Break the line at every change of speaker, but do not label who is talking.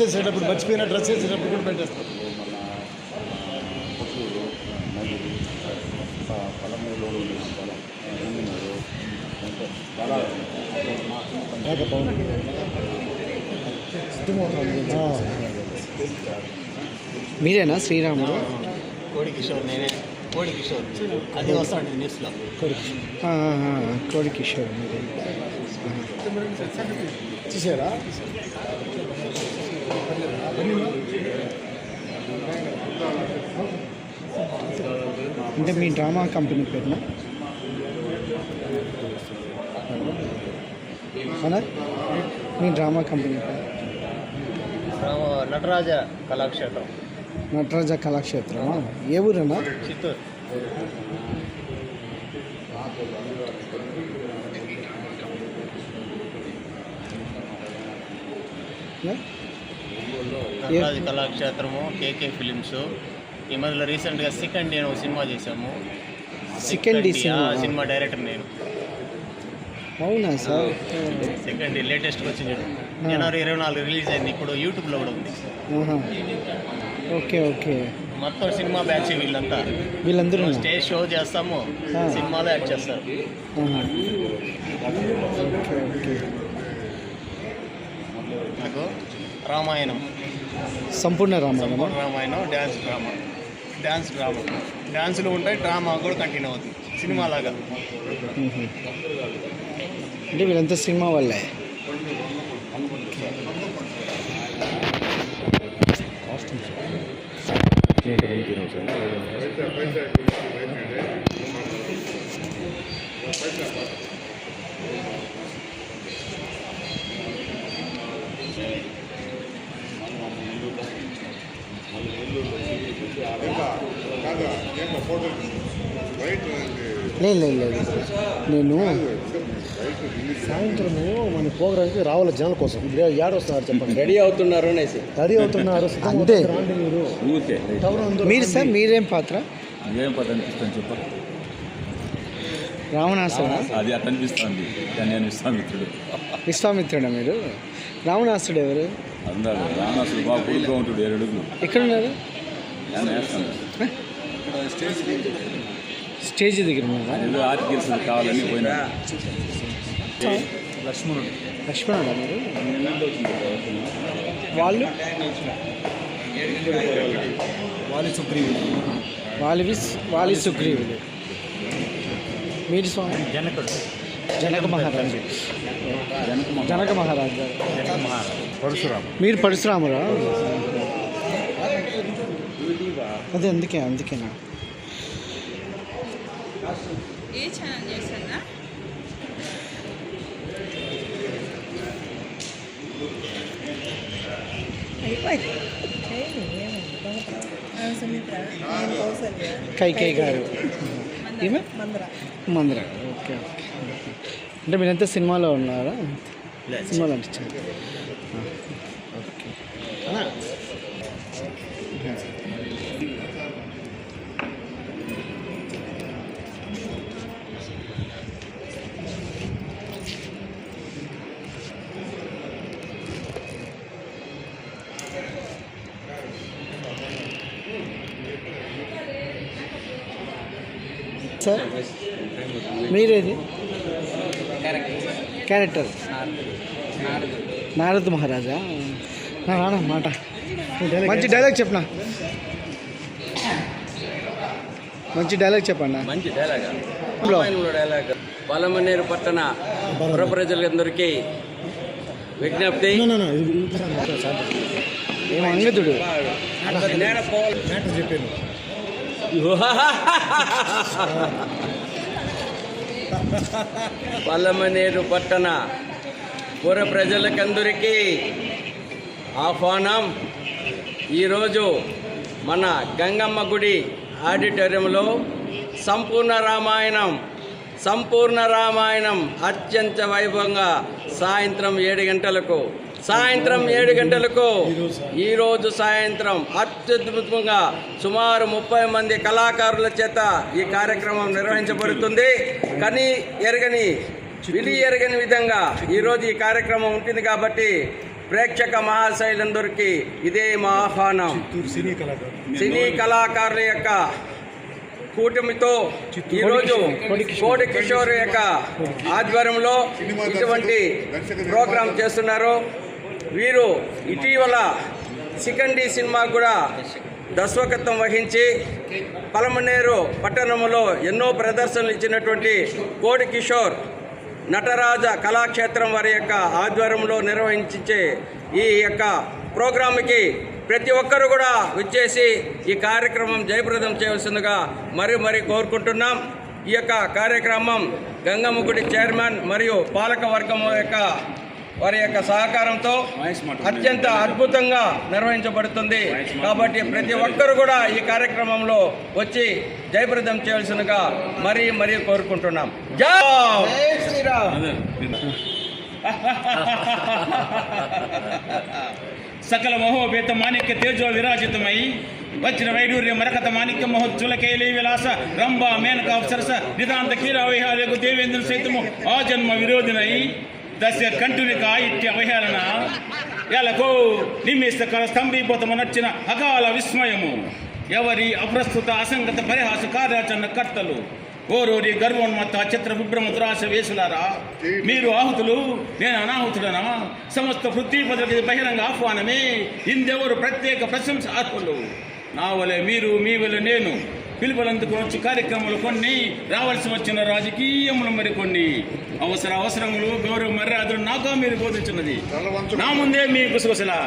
వేసేటప్పుడు మర్చిపోయిన డ్రెస్ వేసేటప్పుడు కూడా పెట్టేస్తాం.
మీరేనా? శ్రీరాముడు?
కోడి కిషోర్ నేనే. కోడి కిషోర్. అది వస్తాడు న్యూస్లో.
కోడి కిషోర్ మీరే.
చూసారా?
అంటే మీ డ్రామా కంపెనీ పేరున? అవునా మీ డ్రామా కంపెనీ పేరు?
నటరాజ కళాక్షేత్రం.
నటరాజ కళాక్షేత్రమా? ఏ ఊరన్నా
చిత్తూరు.
ఏ?
Nataraja Kalakshetram K K films. ఈ మధ్యలో రీసెంట్గా సెకండ్ నేను సినిమా చేశాము.
Second cinema?
డైరెక్టర్ నేను.
అవునా సార్?
సెకండ్ లేటెస్ట్ వచ్చింది జనవరి ఇరవై నాలుగు రిలీజ్ అయింది. ఇప్పుడు యూట్యూబ్లో కూడా ఉంది.
Okay okay.
మొత్తం సినిమా బ్యాచ్ వీళ్ళంతా.
వీళ్ళందరూ
స్టేజ్ షో చేస్తాము. సినిమాలో యాక్ట్ చేస్తారు
ఆహా. ఓకే ఓకే
నాకు Ramayanam.
Sampoorna రామాయణమా?
Sampoorna Ramayanam dance drama. Dance drama. డ్యాన్సులు ఉంటాయి డ్రామా కూడా కంటిన్యూ అవుతుంది సినిమా లాగా.
అంటే వీళ్ళంతా సినిమా వాళ్ళే? లేదు లేదు లేదు నేను
సాయంత్రము మన ప్రోగ్రామ్కి రావాలి జనాల కోసం? ఇప్పుడు ఏడు వస్తున్నారు చెప్పండి.
రెడీ అవుతున్నారు అనేసి.
రెడీ అవుతున్నారు.
అంతే.
మీరు.
సార్ మీరేం పాత్ర?
ఏం పట్టు అనిపిస్తుంది చెప్ప.
రావణాసురా
అది అట్ట అనిపిస్తుంది కానీ నేను విశ్వామిత్రుడు.
విశ్వామిత్రుడా మీరు? రావణాసుడు ఎవరు?
అందరూ. రావణాసుడు బాగా ఉంటాడు ఏడు అడుగులు
ఎక్కడున్నారు
నేను
స్టేజ్ దగ్గర ఉన్నారా
ఏదో ఆర్టికల్స్ కావాలని పోయినా. లక్ష్మణుడు.
లక్ష్మణుడా మీరు? వాళ్ళు?
వాలి సుగ్రీవుడు
వాలి విస్- వాలి సుగ్రీవుడు మీరు స్వామి?
జనకుడు.
జనక మహారాజు. జనక మహారాజు గారు.
పరశురామ
మీరు పరశురామురా? అదే అందుకే అందుకేనా?
ఏ ఛానల్
కైకేయి గారు. ఈమె
మందర.
మందిర. Okay okay. అంటే మీరంతా సినిమాలో ఉన్నారా? సినిమాలో అనిపించారు సార్? మీరేది? క్యారెక్టర్? నారద్ మహారాజా? రానా మాట. మంచి డైలాగ్ చెప్పనా? మంచి డైలాగ్ చెప్పండి
మంచి డైలాగ్. డైలాగ్. పలమనేరు పట్టణ పుర ప్రజలందరికీ విజ్ఞప్తి.
మ్యాటర్ చెప్పాను
పల్లమనేరు పట్టణ పుర ప్రజలకందరికీ ఆహ్వానం. ఈరోజు మన గంగమ్మ గుడి ఆడిటోరియంలో సంపూర్ణ రామాయణం సంపూర్ణ రామాయణం అత్యంత వైభవంగా సాయంత్రం ఏడు గంటలకు సాయంత్రం ఏడు గంటలకు ఈరోజు సాయంత్రం అత్యద్భుతంగా సుమారు ముప్పై మంది కళాకారుల చేత ఈ కార్యక్రమం నిర్వహించబడుతుంది. కానీ ఎరగని విధి ఎరగని విధంగా ఈరోజు ఈ కార్యక్రమం ఉంటుంది కాబట్టి ప్రేక్షక మహాశైలందరికీ ఇదే మా ఆహ్వానం.
సినీ
సినీ కళాకారుల యొక్క కూటమితో ఈరోజు కోడి కిషోర్ యొక్క ఆధ్వర్యంలో ఇటువంటి ప్రోగ్రాం చేస్తున్నారు. వీరు ఇటీవల సికండి సినిమా కూడా దర్శకత్వం వహించి పలమనేరు పట్టణంలో ఎన్నో ప్రదర్శనలు ఇచ్చినటువంటి కోడి కిషోర్ నటరాజ కళాక్షేత్రం వారి యొక్క ఆధ్వర్యంలో నిర్వహించే ఈ యొక్క ప్రోగ్రాంకి ప్రతి ఒక్కరు కూడా విచ్చేసి ఈ కార్యక్రమం జయప్రదం చేయవలసిందిగా మరి మరి కోరుకుంటున్నాం. ఈ యొక్క కార్యక్రమం గంగమ్మ గుడి చైర్మన్ మరియు పాలక వర్గం యొక్క వారి యొక్క సహకారంతో అత్యంత అద్భుతంగా నిర్వహించబడుతుంది. కాబట్టి ప్రతి ఒక్కరు కూడా ఈ కార్యక్రమంలో వచ్చి జయప్రదం చేయవలసిందిగా మరీ మరీ కోరుకుంటున్నాం. జై శ్రీరామ్!
సకల మహోపేత మాణిక్య తేజో విరాజితమై వచ్చిన వైడూర్య మరకత మాణిక్య మహోజ్వల కేలి విలాస రంభ మేనక అప్సరస నిదాంత కీరావహార్యకు దేవేంద్ర సైతము ఆ జన్మ విరోధినై దశ కంటునిక ఇట్య అవహేళన. ఎలకో నిమిస్త కల స్తంభీభూతము నచ్చిన అకాల విస్మయము. ఎవరి అప్రస్తుత అసంగత పరిహాస కార్యాచరణ కర్తలు. ఓరోరి గర్వోన్మత్త చిత్ర విభ్రమ దురాశ వేసులారా. మీరు ఆహుతులు నేను అనాహుతుడనా? సమస్త పృథ్వీపదకి బహిరంగ ఆహ్వానమే. ఇందెవరు ప్రత్యేక ప్రశంస అర్హులు నా వలె మీరు మీ వలె నేను. పిలుపులందుకు వచ్చి కార్యక్రమాలు కొన్ని రావాల్సి వచ్చిన రాజకీయములు మరి కొన్ని అవసర అవసరములు గౌరవ మర్యాదలు నాకా మీరు బోధించున్నది నా ముందే మీ గుసగుసలా